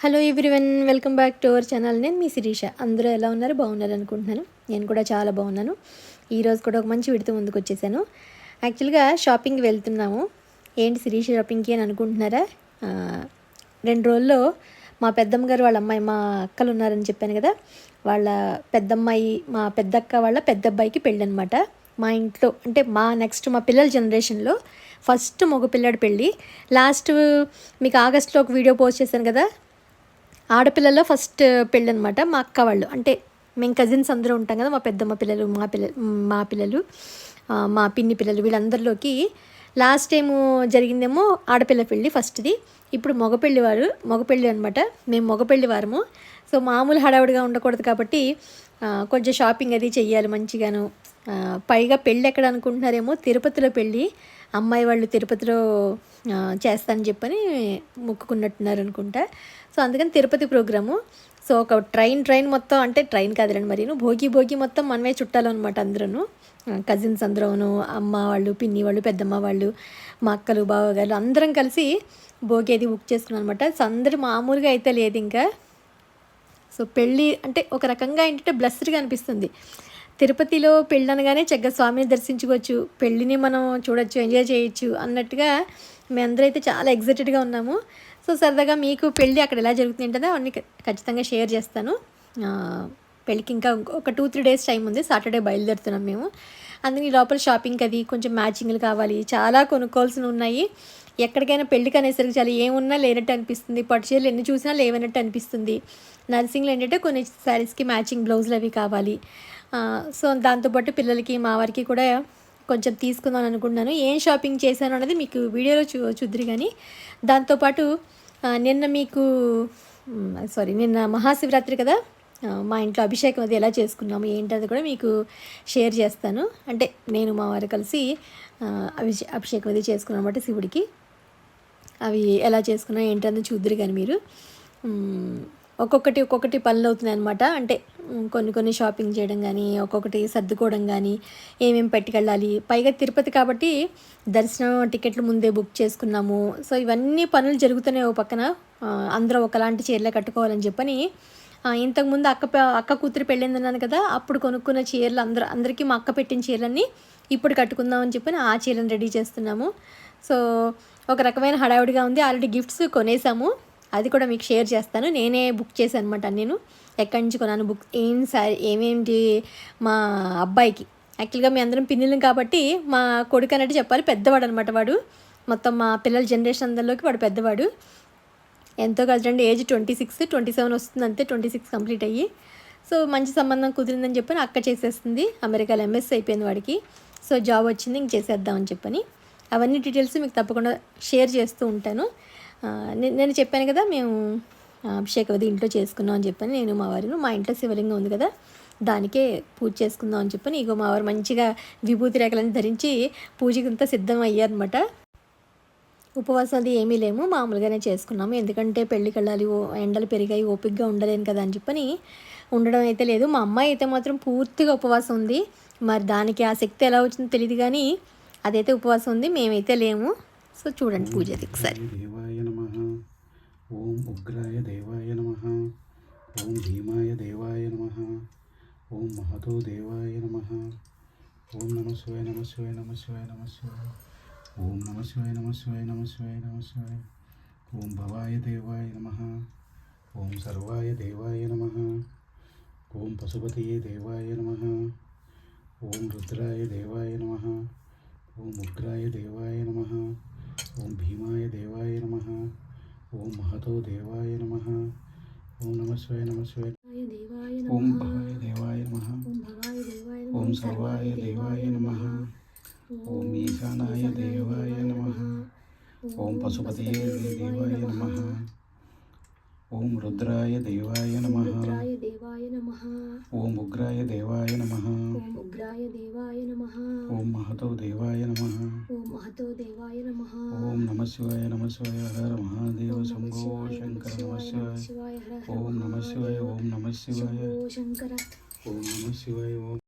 Hello everyone welcome back to our channel. నేను మీ శిరీష. అందరూ ఎలా ఉన్నారు? బాగున్నారు అనుకుంటున్నాను. నేను కూడా చాలా బాగున్నాను. ఈరోజు కూడా ఒక మంచి విడితో ముందుకు వచ్చేసాను. యాక్చువల్గా షాపింగ్కి వెళ్తున్నాము. ఏంటి శిరీష షాపింగ్కి అని అనుకుంటున్నారా? రెండు రోజుల్లో మా పెద్దమ్మ గారు వాళ్ళ అమ్మాయి మా అక్కలు ఉన్నారని చెప్పాను కదా. వాళ్ళ పెద్దమ్మాయి మా పెద్దక్క వాళ్ళ పెద్ద అబ్బాయికి పెళ్ళి అనమాట మా ఇంట్లో అంటే మా నెక్స్ట్ మా పిల్లల జనరేషన్లో ఫస్ట్ మగ పిల్లడి పెళ్ళి. లాస్ట్ మీకు ఆగస్ట్లో ఒక వీడియో పోస్ట్ చేశాను కదా. ఆడపిల్లల్లో ఫస్ట్ పెళ్ళి అనమాట మా అక్క వాళ్ళు. అంటే మేము కజిన్స్ అందరూ ఉంటాం కదా మా పెద్దమ్మ పిల్లలు మా పిల్ల మా పిల్లలు మా పిన్ని పిల్లలు వీళ్ళందరిలోకి లాస్ట్ టైం జరిగిందేమో ఆడపిల్ల పెళ్ళి ఫస్ట్ది. ఇప్పుడు మగపెళ్ళి వారు మగపెళ్ళి అనమాట. మేము మగపెళ్ళి వారము. సో మామూలు హడావుడిగా ఉండకూడదు కాబట్టి కొంచెం షాపింగ్ అది చెయ్యాలి మంచిగాను. పైగా పెళ్ళి ఎక్కడ అనుకుంటున్నారేమో తిరుపతిలో పెళ్ళి. అమ్మాయి వాళ్ళు తిరుపతిలో చేస్తానని చెప్పని మొక్కుకున్నట్టున్నారు అనుకుంటా. సో అందుకని తిరుపతి ప్రోగ్రాము. సో ఒక ట్రైన్ ట్రైన్ మొత్తం అంటే ట్రైన్ కాదులేండి మరి భోగి భోగి మొత్తం మనమే చుట్టాలు అనమాట అందరూ కజిన్స్ అందరూను అమ్మ వాళ్ళు పిన్ని వాళ్ళు పెద్దమ్మ వాళ్ళు మా అక్కలు బావగారు అందరం కలిసి భోగి అది బుక్ చేసుకున్నాం అనమాట సో అందరూ మామూలుగా అయితే లేదు ఇంకా. సో పెళ్ళి అంటే ఒక రకంగా ఏంటంటే బ్లెస్డ్గా అనిపిస్తుంది. తిరుపతిలో పెళ్ళి అనగానే చక్కగా స్వామిని దర్శించుకోవచ్చు. పెళ్ళిని మనం చూడొచ్చు ఎంజాయ్ చేయొచ్చు అన్నట్టుగా మేమందరూ అయితే చాలా ఎగ్జైటెడ్గా ఉన్నాము. సో సరదాగా మీకు పెళ్ళి అక్కడ ఎలా జరుగుతుంది ఏంటో అవన్నీ ఖచ్చితంగా షేర్ చేస్తాను. పెళ్ళికి ఇంకా ఒక టూ త్రీ డేస్ టైం ఉంది. సాటర్డే బయలుదేరుతున్నాం మేము. అందుకని లోపల షాపింగ్ అది కొంచెం మ్యాచింగ్లు కావాలి. చాలా కొనుక్కోవాల్సినవి ఉన్నాయి. ఎక్కడికైనా పెళ్ళికి అనేసరికి చాలా ఏమున్నా లేనట్టు అనిపిస్తుంది. పట్టు చీరలు ఎన్ని చూసినా లేవనట్టు అనిపిస్తుంది. నర్సింగ్లు ఏంటంటే కొన్ని శారీస్కి మ్యాచింగ్ బ్లౌజులు అవి కావాలి. సో దాంతోపాటు పిల్లలకి మా వారికి కూడా కొంచెం తీసుకుందాం అనుకుంటున్నాను. ఏం షాపింగ్ చేశాను అన్నది మీకు వీడియోలో చూ చూద్దరు కానీ దాంతోపాటు నిన్న మీకు సారీ నిన్న మహాశివరాత్రి కదా మా ఇంట్లో అభిషేకం అది ఎలా చేసుకున్నాము ఏంటది కూడా మీకు షేర్ చేస్తాను. అంటే నేను మా వారు కలిసి అభిషే అభిషేకం అది చేసుకున్నాం అనమాట శివుడికి. అవి ఎలా చేసుకున్నా ఏంటని చూద్దరు కానీ మీరు. ఒక్కొక్కటి ఒక్కొక్కటి పనులు అవుతున్నాయి అనమాట అంటే కొన్ని కొన్ని షాపింగ్ చేయడం కానీ ఒక్కొక్కటి సర్దుకోవడం కానీ ఏమేమి పెట్టుకెళ్ళాలి. పైగా తిరుపతి కాబట్టి దర్శనం టికెట్లు ముందే బుక్ చేసుకున్నాము. సో ఇవన్నీ పనులు జరుగుతున్నాయి ఓ పక్కన. అందరూ ఒకలాంటి చీరలే కట్టుకోవాలని చెప్పని ఇంతకుముందు అక్క అక్క కూతురు పెళ్ళిందన్నాను కదా అప్పుడు కొనుక్కున్న చీరలు అందరూ అందరికీ మా అక్క పెట్టిన చీరలన్నీ ఇప్పుడు కట్టుకుందామని చెప్పని ఆ చీరలను రెడీ చేస్తున్నాము. సో ఒక రకమైన హడావుడిగా ఉంది. ఆల్రెడీ గిఫ్ట్స్ కొనేసాము. అది కూడా మీకు షేర్ చేస్తాను. నేనే బుక్ చేశాను అనమాట నేను ఎక్కడి నుంచి కొన్నాను బుక్? ఏం సారీ ఏమేమిటి మా అబ్బాయికి? యాక్చువల్గా మీ అందరం పిన్నిలం కాబట్టి మా కొడుకు అన్నట్టు చెప్పాలి. పెద్దవాడు అనమాట వాడు. మొత్తం మా పిల్లల జనరేషన్ అందరిలోకి వాడు పెద్దవాడు. ఎంతో కదండి age twenty six twenty seven వస్తుంది అంతే ట్వంటీ సిక్స్ కంప్లీట్ అయ్యి. సో మంచి సంబంధం కుదిరిందని చెప్పని అక్క చేసేస్తుంది. అమెరికాలో ఎంఎస్ అయిపోయింది వాడికి. సో జాబ్ వచ్చింది ఇంక చేసేద్దామని చెప్పని. అవన్నీ డీటెయిల్స్ మీకు తప్పకుండా షేర్ చేస్తూ ఉంటాను. నేను చెప్పాను కదా మేము ఆ, అభిషేక్ అది ఇంట్లో చేసుకున్నాం అని చెప్పని నేను మా వారిను మా ఇంట్లో శివలింగం ఉంది కదా దానికే పూజ చేసుకుందాం అని చెప్పని ఇగో మా వారు మంచిగా విభూతి రేఖలను ధరించి పూజకంతా సిద్ధం అయ్యారనమాట ఉపవాసం అది ఏమీ లేము మామూలుగానే చేసుకున్నాము. ఎందుకంటే పెళ్ళికి వెళ్ళాలి ఓ ఎండలు పెరిగాయి ఓపికగా ఉండలేను కదా అని చెప్పని ఉండడం అయితే లేదు. మా అమ్మాయి అయితే మాత్రం పూర్తిగా ఉపవాసం ఉంది. మరి దానికి ఆ శక్తి ఎలా వచ్చిందో తెలియదు కానీ అదైతే ఉపవాసం ఉంది మేమైతే లేము. సో చూడండి పూజ అది ఒకసారి దేవాయ నమ ఓం ఉగ్రాయ దేవాయ నమ ఓం భీమాయ దేవాయ నమ ఓం మహతో దేవాయ నమ ఓం నమ శివాయ నమ శివాయ నమ శివాయ నమ శివాయ ఓం నమ శివాయ నమ శివాయ నమ శివాయ నమ శివాయ ఓం భవాయ దేవాయ నమ ఓం సర్వాయ దేవాయ నమ ఓం పశుపతయే దేవాయ నమ ఓం రుద్రాయ దేవాయ నమ ఓం ఉగ్రాయ దేవాయ నమ ఓం భీమాయ దేవాయ నమ ఓం మహతో దేవాయ నమ ఓం నమ శివాయ నమ శివాయ ఓం భవాయ దేవాయ నమ ఓం సర్వాయ దేవాయ నమ ఓం ఈశానాయ దేవాయ నమ ఓం పశుపతయే దేవాయ నమ ఓం రుద్రాయ దేవాయ నమ దేవాయ నమ ఓం ఉగ్రాయ దేవాయ నమ ఓం ఉగ్రాయ దేవాయ నమ ఓం మహతో దేవాయ నమ. ఓం మహతో దేవాయ నమ. ఓం నమ శివాయ నమ శివాయ హర మహాదేవ శంభో శంకర నమ. శివాయ ఓం నమ శివాయ ఓం నమ శివాయ. శంకర. ఓం నమ శివాయ ఓం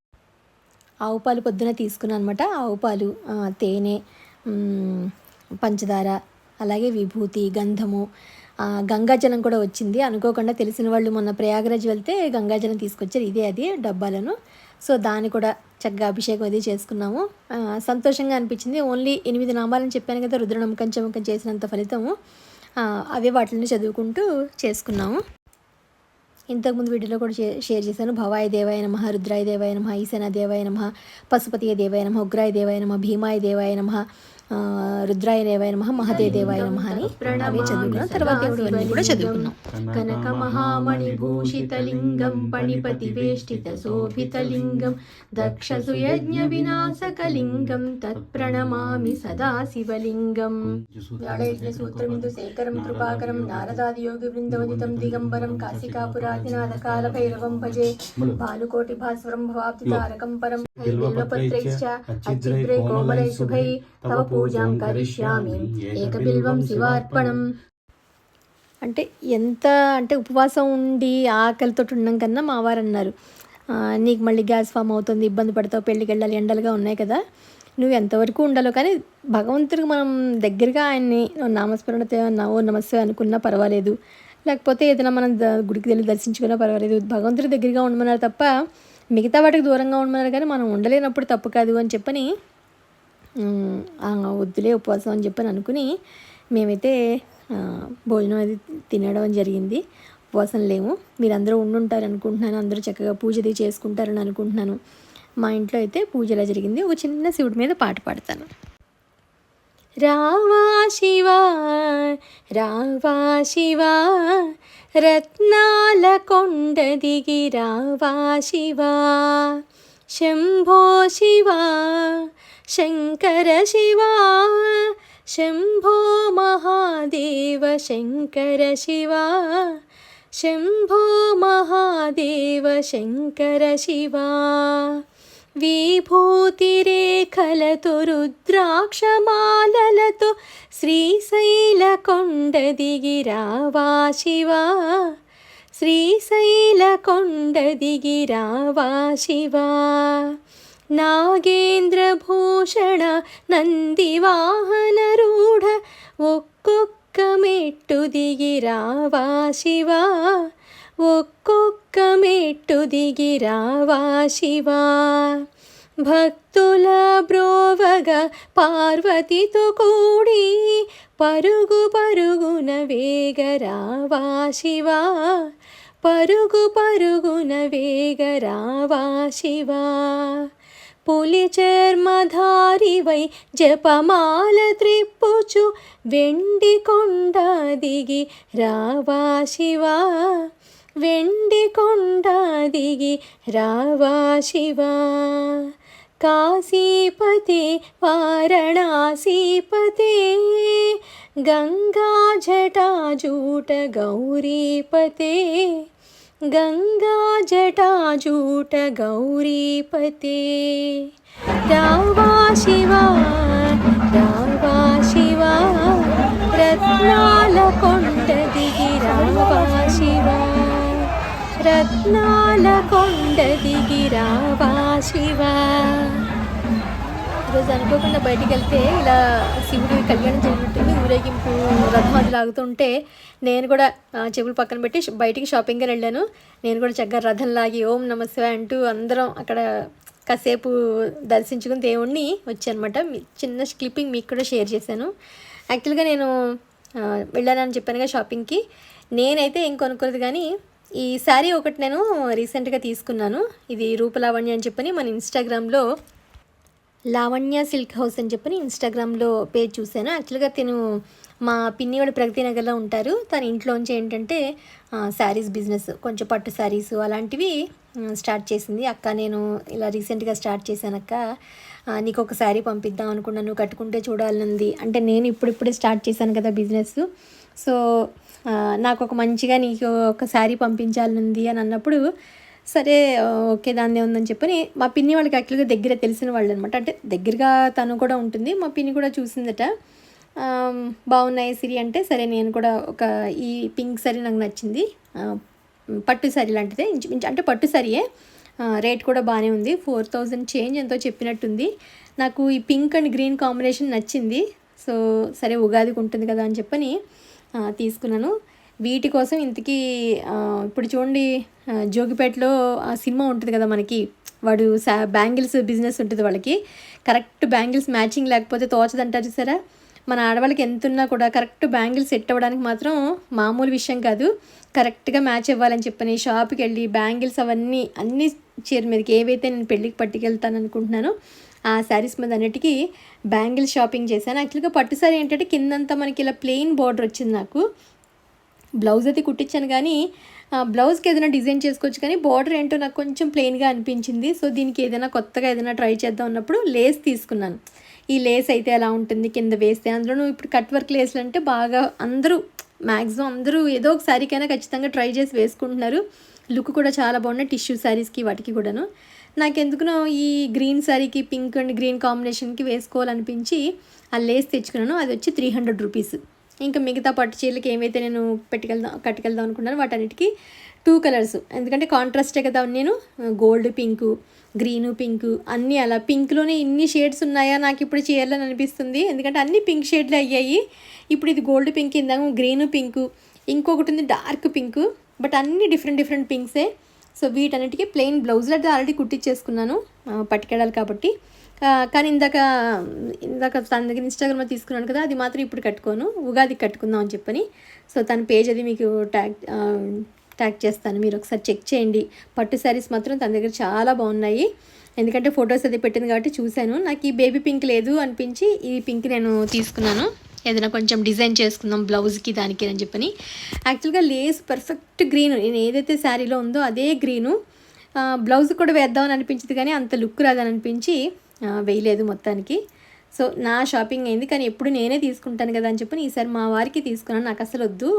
ఆవు పాలు పొద్దున తీసుకున్నాను అనమాట ఆవు పాలు తేనె పంచదార అలాగే విభూతి గంధము గంగాజలం కూడా వచ్చింది. అనుకోకుండా తెలిసిన వాళ్ళు మొన్న ప్రయాగరాజ్ వెళ్తే గంగాజలం తీసుకొచ్చారు. ఇదే అది డబ్బాలను. సో దాన్ని కూడా చక్కగా అభిషేకం అది చేసుకున్నాము. సంతోషంగా అనిపించింది. ఓన్లీ ఎనిమిది నామాలని చెప్పాను కదా రుద్రనమ్మకం చమకం చేసినంత ఫలితము. అవే వాటిని చదువుకుంటూ చేసుకున్నాము. ఇంతకుముందు వీడియోలో కూడా షేర్ చేశాను. భవాయ దేవాయ నమ రుద్రాయ దేవాయ నమ ఈశాన దేవాయ నమ పశుపతియ దేవాయ నమ ఉగ్రాయ దేవాయ నమ భీమాయ దేవాయ నమ రుద్రాయ దేవాయ నమ మహదే దేవాయ నమ అని అవే చదువుకున్నాం. తర్వాత దేవుడు అన్నీ కూడా చదువుకున్నాం. కనక మహామణి భూషితలింగం పణిపతి వేష్టిత శోభితలింగం దక్ష సుయజ్ఞ వినాశకలింగం తత్ప్రణమామి సదా శివలింగం వ్యాళయజ్ఞ సూత్రమిందు శేఖరం కృపాకరం నారదాది యోగి బృందవదితం దిగంబరం కాశికాపురాధినాథ కాల భైరవం భజే భానుకోటి భాస్వరం భవాప్తి తారకం పరం అంటే ఎంత అంటే ఉపవాసం ఉండి ఆకలితో ఉండడం కన్నా మా వారు అన్నారు. "ఆ, నీకు మళ్ళీ గ్యాస్ ఫామ్ అవుతుంది ఇబ్బంది పడతావు పెళ్ళికి వెళ్ళాలి ఎండలుగా ఉన్నాయి కదా. నువ్వు ఎంతవరకు ఉండాలో కానీ భగవంతుడికి మనం దగ్గరగా ఆయన్ని నామస్మరణతో నవో నమస్తే అనుకున్నా పర్వాలేదు. లేకపోతే ఏదైనా మనం గుడికి వెళ్ళి దర్శించుకున్నా పర్వాలేదు. భగవంతుడి దగ్గరగా ఉండమన్నారు తప్ప మిగతా వాటికి దూరంగా ఉండమన్నారు కానీ మనం ఉండలేనప్పుడు తప్పు కాదు అని చెప్పని వద్దులే ఉపవాసం అని చెప్పని అనుకుని మేమైతే భోజనం అది తినడం జరిగింది. ఉపవాసం లేము. మీరందరూ ఉండుంటారు అనుకుంటున్నాను. అందరూ చక్కగా పూజ అది చేసుకుంటారని అనుకుంటున్నాను. మా ఇంట్లో అయితే పూజ ఎలా జరిగింది. ఒక చిన్న శివుడి మీద పాట పాడతాను. रावा शिवा रावा शिवा रत्नालकोण्डदिगि रावा शिवा शम्भो शिवा शङ्कर शिवा शम्भो महादेव शङ्कर शिवा शम्भो महादेव शङ्कर शिवा। విభూతిరేఖలతో రుద్రాక్షమాలలతో శ్రీశైల కొండ దిగిరావా శివా. శ్రీశైల కొండ దిగిరావా శివా. నాగేంద్ర భూషణ నందివాహన రూఢ ఒక్కొక్క మెట్టు దిగిరావా శివా. తిరిగి రావా శివా భక్తుల బ్రోవగా పార్వతితో కూడి పరుగు పరుగున వేగరావా శివా పరుగు పరుగున వేగరావా శివా పులి చర్మధారివై జపమాల త్రిప్పుచు వెండి కొండ దిగి రావా శివా వెండి కొండ దిగి రావా శివా. కాశీపతే వారణాసీపతే గంగా జటాజూట గౌరీపతే గంగా జటాజూట గౌరీపతే. రావా శివా రావా శివా రత్నాల కొండ దిగి రావా శివా. రత్నాల కొండ దిగిరావా శివ. ఈరోజు అనుకోకుండా బయటికి వెళ్తే ఇలా శివుడి కళ్యాణం జరుగుతుంది ఊరేగింపు రథం అది లాగుతుంటే నేను కూడా చెవులు పక్కన పెట్టి బయటికి షాపింగ్కి వెళ్ళాను. నేను కూడా చక్కగా రథం లాగి ఓం నమస్తే అంటూ అందరం అక్కడ కాసేపు దర్శించుకుని దేవుణ్ణి వచ్చానమాట. చిన్న క్లిప్పింగ్ మీకు కూడా షేర్ చేశాను. యాక్చువల్గా నేను వెళ్ళానని చెప్పానుగా షాపింగ్కి. నేనైతే ఏం కొనుక్కోలేదు కానీ ఈ శారీ ఒకటి నేను రీసెంట్గా తీసుకున్నాను. ఇది రూపలావణ్య అని చెప్పని మన ఇన్స్టాగ్రామ్లో లావణ్య సిల్క్ హౌస్ అని చెప్పని ఇన్స్టాగ్రామ్లో పేజ్ చూశాను. యాక్చువల్గా తిను మా పిన్నివాడు ప్రగతి నగర్లో ఉంటారు. తన ఇంట్లోంచి ఏంటంటే శారీస్ బిజినెస్ కొంచెం పట్టు శారీస్ అలాంటివి స్టార్ట్ చేసింది. అక్క నేను ఇలా రీసెంట్గా స్టార్ట్ చేశాను అక్క. నీకు ఒక శారీ పంపిద్దాం అనుకున్నాను నువ్వు కట్టుకుంటే చూడాలనుంది. అంటే నేను ఇప్పుడిప్పుడే స్టార్ట్ చేశాను కదా బిజినెస్. సో నాకు ఒక మంచిగా నీకు ఒక శారీ పంపించాలనుంది అని అన్నప్పుడు సరే ఓకే దాన్నే ఉందని చెప్పని మా పిన్ని వాళ్ళకి యాక్చువల్గా దగ్గర తెలిసిన వాళ్ళు అనమాట అంటే దగ్గరగా తను కూడా ఉంటుంది మా పిన్ని కూడా చూసిందట. బాగున్నాయి సిరి అంటే సరే నేను కూడా ఒక ఈ పింక్ సారీ నాకు నచ్చింది. పట్టు సారీ లాంటిదే ఇంచుమించు అంటే పట్టు సారీయే రేట్ కూడా బాగానే ఉంది ఫోర్ థౌజండ్ చేంజ్ ఎంతో చెప్పినట్టుంది. నాకు ఈ పింక్ అండ్ గ్రీన్ కాంబినేషన్ నచ్చింది. సో సరే ఉగాదికి ఉంటుంది కదా అని చెప్పని తీసుకున్నాను. వీటి కోసం ఇంతకీ ఇప్పుడు చూడండి జోగిపేటలో ఆ సినిమా ఉంటుంది కదా మనకి వాడు సా బ్యాంగిల్స్ బిజినెస్ ఉంటుంది వాళ్ళకి. కరెక్ట్ బ్యాంగిల్స్ మ్యాచింగ్ లేకపోతే తోచదంటారు చూసారా? మన ఆడవాళ్ళకి ఎంత ఉన్నా కూడా కరెక్ట్ బ్యాంగిల్స్ సెట్ అవ్వడానికి మాత్రం మామూలు విషయం కాదు. కరెక్ట్గా మ్యాచ్ ఇవ్వాలని చెప్పని షాప్కి వెళ్ళి బ్యాంగిల్స్ అవన్నీ అన్ని చీర మీదకి ఏవైతే నేను పెళ్ళికి పట్టుకెళ్తాను అనుకుంటున్నానో ఆ శారీస్ మీద అన్నిటికీ బ్యాంగిల్ షాపింగ్ చేశాను. యాక్చువల్గా పట్టు సారీ ఏంటంటే కిందంతా మనకి ఇలా ప్లెయిన్ బార్డర్ వచ్చింది నాకు. బ్లౌజ్ అయితే కుట్టించాను కానీ బ్లౌజ్కి ఏదైనా డిజైన్ చేసుకోవచ్చు కానీ బార్డర్ ఏంటో నాకు కొంచెం ప్లెయిన్గా అనిపించింది. సో దీనికి ఏదైనా కొత్తగా ఏదైనా ట్రై చేద్దాం అన్నప్పుడు లేస్ తీసుకున్నాను. ఈ లేస్ అయితే ఎలా ఉంటుంది? కింద వేస్తే అందులోనూ ఇప్పుడు కట్ వర్క్ లేస్లు అంటే బాగా అందరూ మ్యాక్సిమం అందరూ ఏదో ఒక శారీకైనా ఖచ్చితంగా ట్రై చేసి వేసుకుంటున్నారు. లుక్ కూడా చాలా బాగున్నాయి టిష్యూ శారీస్కి వాటికి కూడాను. నాకెందుకునో ఈ గ్రీన్ శారీకి పింక్ అండ్ గ్రీన్ కాంబినేషన్కి వేసుకోవాలనిపించి ఆ లేస్ తెచ్చుకున్నాను. అది వచ్చి త్రీ హండ్రెడ్ రూపీస్ ఇంకా మిగతా పట్టు చీరలకి ఏమైతే నేను పెట్టుకెళ్దాం కట్టుకెళ్దాం అనుకున్నాను వాటన్నిటికీ టూ కలర్స్ ఎందుకంటే కాంట్రాస్టే కదా నేను. గోల్డ్ పింకు గ్రీను పింకు అన్నీ అలా పింక్లోనే ఇన్ని షేడ్స్ ఉన్నాయా నాకు ఇప్పుడు చీరలని అనిపిస్తుంది. ఎందుకంటే అన్ని పింక్ షేడ్లు అయ్యాయి. ఇప్పుడు ఇది గోల్డ్ పింక్ ఇందాము గ్రీను పింకు ఇంకొకటి ఉంది డార్క్ పింకు బట్ అన్ని డిఫరెంట్ డిఫరెంట్ పింక్సే సో వీటన్నిటికీ ప్లెయిన్ బ్లౌజులు అయితే ఆల్రెడీ కుట్టించేసుకున్నాను పట్టుకెళ్ళాలి కాబట్టి. కానీ ఇందాక ఇందాక తన దగ్గర ఇన్స్టాగ్రామ్లో తీసుకున్నాను కదా అది మాత్రం ఇప్పుడు కట్టుకోను ఉగాది కట్టుకుందాం అని చెప్పని. సో తన పేజ్ అది మీకు ట్యాగ్ ట్యాగ్ చేస్తాను మీరు ఒకసారి చెక్ చేయండి. పట్టు శారీస్ మాత్రం తన దగ్గర చాలా బాగున్నాయి. ఎందుకంటే ఫొటోస్ అది పెట్టింది కాబట్టి చూశాను. నాకు ఈ బేబీ పింక్ లేదు అనిపించి ఈ పింక్ నేను తీసుకున్నాను. ఏదైనా కొంచెం డిజైన్ చేసుకుందాం బ్లౌజ్కి దానికి అని చెప్పని. యాక్చువల్గా లేస్ పర్ఫెక్ట్ గ్రీన్. నేను ఏదైతే శారీలో ఉందో అదే గ్రీను. బ్లౌజ్ కూడా వేద్దామని అనిపించింది కానీ అంత లుక్ రాదని అనిపించి వేయలేదు మొత్తానికి. సో నా షాపింగ్ అయింది కానీ ఎప్పుడు నేనే తీసుకుంటాను కదా అని చెప్పని ఈసారి మా వారికి తీసుకున్నాను. నాకు అసలు వద్దు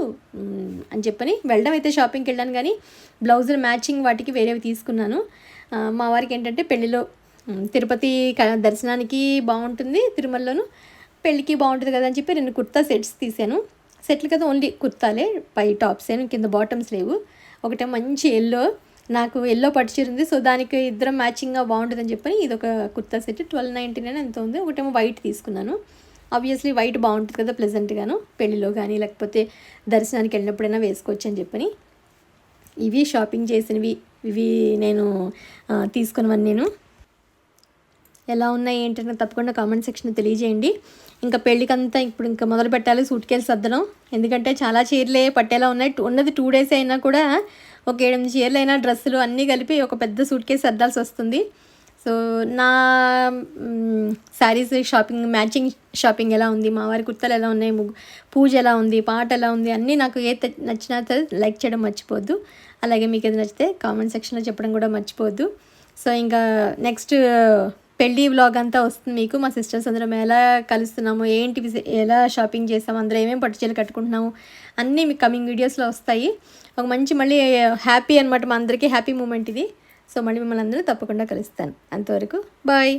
అని చెప్పని వెళ్ళడం అయితే షాపింగ్కి వెళ్ళాను కానీ బ్లౌజులు మ్యాచింగ్ వాటికి వేరేవి తీసుకున్నాను. మా వారికి ఏంటంటే పెళ్ళిలో తిరుపతి దర్శనానికి బాగుంటుంది తిరుమలలోను. పెళ్ళికి బాగుంటుంది కదా అని చెప్పి రెండు కుర్తా సెట్స్ తీసాను సెట్లు కదా ఓన్లీ కుర్తాలే పై టాప్స్ ఏను కింద బాటమ్స్ లేవు. ఒకటే మంచి ఎల్లో నాకు ఎల్లో పట్టు ఉంది. సో దానికి ఇద్దరం మ్యాచింగ్గా బాగుంటుందని చెప్పని ఇది ఒక kurta set. Twelve ninety nine ఎంత ఉంది? ఒకటేమో వైట్ తీసుకున్నాను. ఆబ్వియస్లీ వైట్ బాగుంటుంది కదా ప్లెజెంట్గాను పెళ్ళిలో కానీ లేకపోతే దర్శనానికి వెళ్ళినప్పుడైనా వేసుకోవచ్చు అని చెప్పని. ఇవి షాపింగ్ చేసినవి. ఇవి నేను ఆ, తీసుకున్నవన్నీ నేను. ఎలా ఉన్నాయి ఏంటంటే తప్పకుండా కామెంట్ సెక్షన్ తెలియజేయండి. ఇంకా పెళ్ళికంతా ఇప్పుడు ఇంకా మొదలు పెట్టాలి సూట్ కేసు సర్దడం. ఎందుకంటే చాలా చీరలే పట్టేలా ఉన్నాయి. టూ- ఉన్నది టూ డేస్ అయినా కూడా ఒక ఏడెనిమిది చీరలు అయినా డ్రెస్సులు అన్నీ కలిపి ఒక పెద్ద సూట్ కేసు సర్దాల్సి వస్తుంది. సో నా శారీస్ షాపింగ్ మ్యాచింగ్ షాపింగ్ ఎలా ఉంది? మా వారి కుర్తలు ఎలా ఉన్నాయి? పూజ ఎలా ఉంది? పాట ఎలా ఉంది? అన్నీ నాకు ఏ నచ్చినా సరే లైక్ చేయడం మర్చిపోద్దు అలాగే మీకు ఏది నచ్చితే కామెంట్ సెక్షన్లో చెప్పడం కూడా మర్చిపోద్దు సో ఇంకా నెక్స్ట్ పెళ్ళి వ్లాగ్ అంతా వస్తుంది మీకు. మా సిస్టర్స్ అందరం ఎలా కలుస్తున్నాము ఏంటి ఎలా షాపింగ్ చేస్తాము అందరూ ఏమేమి పట్టు చీరలు కట్టుకుంటున్నాము అన్నీ మీకు కమింగ్ వీడియోస్లో వస్తాయి. ఒక మంచి మళ్ళీ హ్యాపీ అనమాట మా అందరికీ హ్యాపీ మూమెంట్ ఇది. సో మళ్ళీ మిమ్మల్ని అందరూ తప్పకుండా కలుస్తాను. అంతవరకు బాయ్